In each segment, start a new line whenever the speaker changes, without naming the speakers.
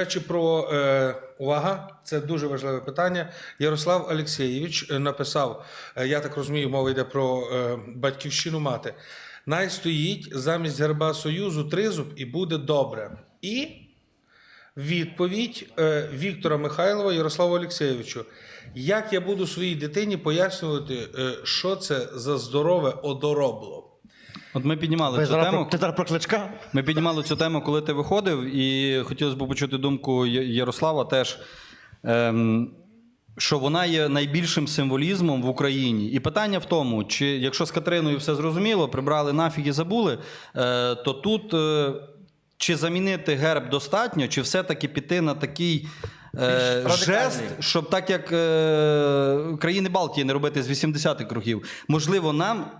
Речі про е, увага, це дуже важливе питання. Ярослав Олексєєвич е, написав: е, я так розумію, мова йде про е, батьківщину мати. Най стоїть замість герба Союзу тризуб і буде добре. І відповідь е, Віктора Михайлова Ярославу Олексєєвичу. Як я буду своїй дитині пояснювати, е, що це за здорове одоробло?
От ми піднімали
Ви
цю
зараз
тему.
про, ти зараз про кличка?
Ми піднімали цю тему, коли ти виходив, і хотілося б почути думку Я- Ярослава теж. Ем, що вона є найбільшим символізмом в Україні. І питання в тому, чи якщо з Катериною все зрозуміло, прибрали нафіг і забули, е, то тут е, чи замінити герб достатньо, чи все-таки піти на такий е, жест, щоб так як е, країни Балтії не робити з 80-х років, можливо, нам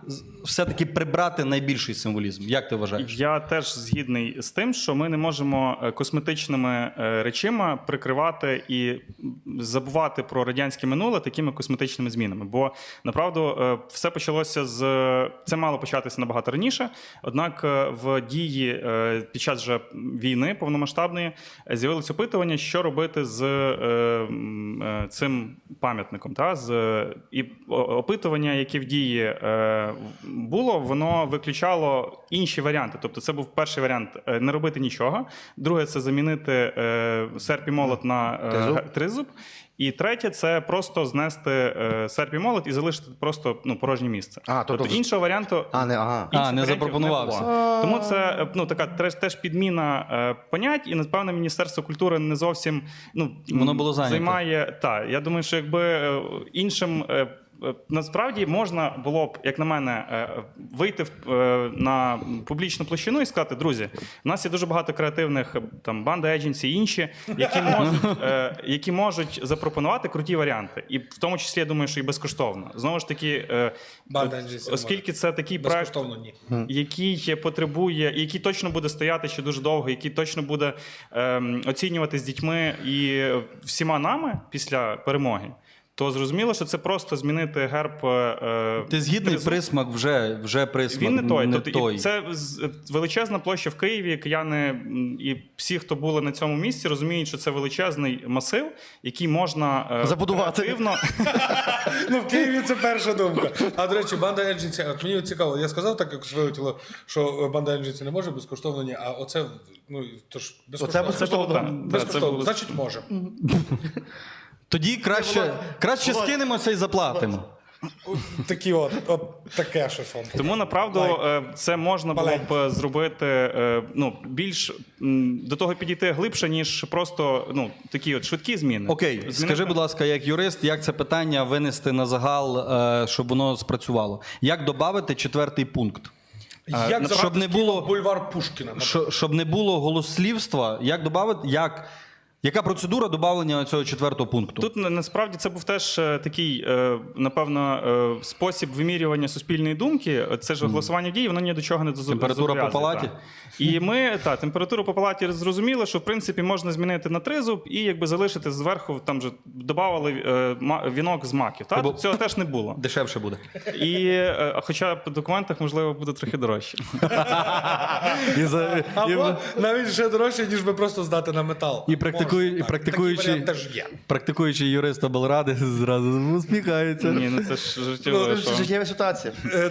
все-таки прибрати найбільший символізм. Як ти вважаєш?
Я теж згідний з тим, що ми не можемо е, косметичними е, речима прикривати і забувати про радянське минуле такими косметичними змінами. Бо направду все почалося з це мало початися набагато раніше. Однак в дії під час вже війни повномасштабної з'явилось опитування, що робити з е, м, е, цим пам'ятником. Та з і опитування, яке в дії е, було, воно виключало інші варіанти. Тобто, це був перший варіант е, не робити нічого. Друге, це замінити е, серп і молот на е,
Тризуб.
І третє це просто знести е, серп і молот і залишити просто ну, порожнє місце.
А, тобто
тобто іншого варіанту
А, не, ага.
А, не запропонувався.
було. Тому це е, ну, така теж, теж підміна е, понять, і напевно Міністерство культури не зовсім ну,
Воно було
займає. Так, я думаю, що якби е, іншим. Е, Насправді можна було б, як на мене, е, вийти в- е, на публічну площину і сказати: друзі, у нас є дуже багато креативних там банда едженсі і інші, які можуть, які можуть запропонувати круті варіанти, і в тому числі я думаю, що і безкоштовно. Знову ж таки,
Банда
оскільки це такий проект, який потребує, який точно буде стояти ще дуже довго, який точно буде ем, оцінювати з дітьми і всіма нами після перемоги. То зрозуміло, що це просто змінити герб. е,
Ти згідний
тризуб.
присмак вже, вже присмак
Він не той.
Не
тобто,
той.
Це величезна площа в Києві. Кияни і всі, хто були на цьому місці, розуміють, що це величезний масив, який можна е,
Забудувати.
креативно.
Ну, в Києві це перша думка. А до речі, банда Енджінці, от мені цікаво, я сказав так, як вилетіло, що банда Енджінці не може безкоштовно, ні, а оце, ну, то ж безкоштовно.
Оце безкоштовно.
Безкоштовно,
було-
значить може.
Тоді краще, краще скинемося і заплатимо.
Такі от, от таке щось вам.
Тому направду е, це можна було б е, зробити е, ну більш до того підійти глибше, ніж просто ну такі от швидкі зміни.
Окей,
Змінити-
скажи, будь ласка, як юрист, як це питання винести на загал, щоб воно спрацювало? Як додати четвертий пункт?
Як
щоб не було-
бульвар Пушкіна.
Що- Щоб не було голослівства, як додати, як, яка процедура додавлення цього четвертого пункту?
Тут насправді це був теж е, такий, е, напевно, е, спосіб вимірювання суспільної думки. Це ж голосування в дії, воно ні до чого не дозу-
Температура по палаті?
так. І ми та температуру по палаті зрозуміли, що в принципі можна змінити на тризуб і якби залишити зверху. Там же додавали вінок з маків. Та
Бо-
Тут цього теж не було.
Дешевше буде.
І хоча по документах можливо буде трохи дорожче.
Або навіть ще дорожче, ніж би просто здати на метал.
І практикує-
Так.
практикуючи-
теж є.
практикуючий юрист облради зразу усміхається.
Ні, ну це ж.
Ну,
що-
життєва ситуація.
Е,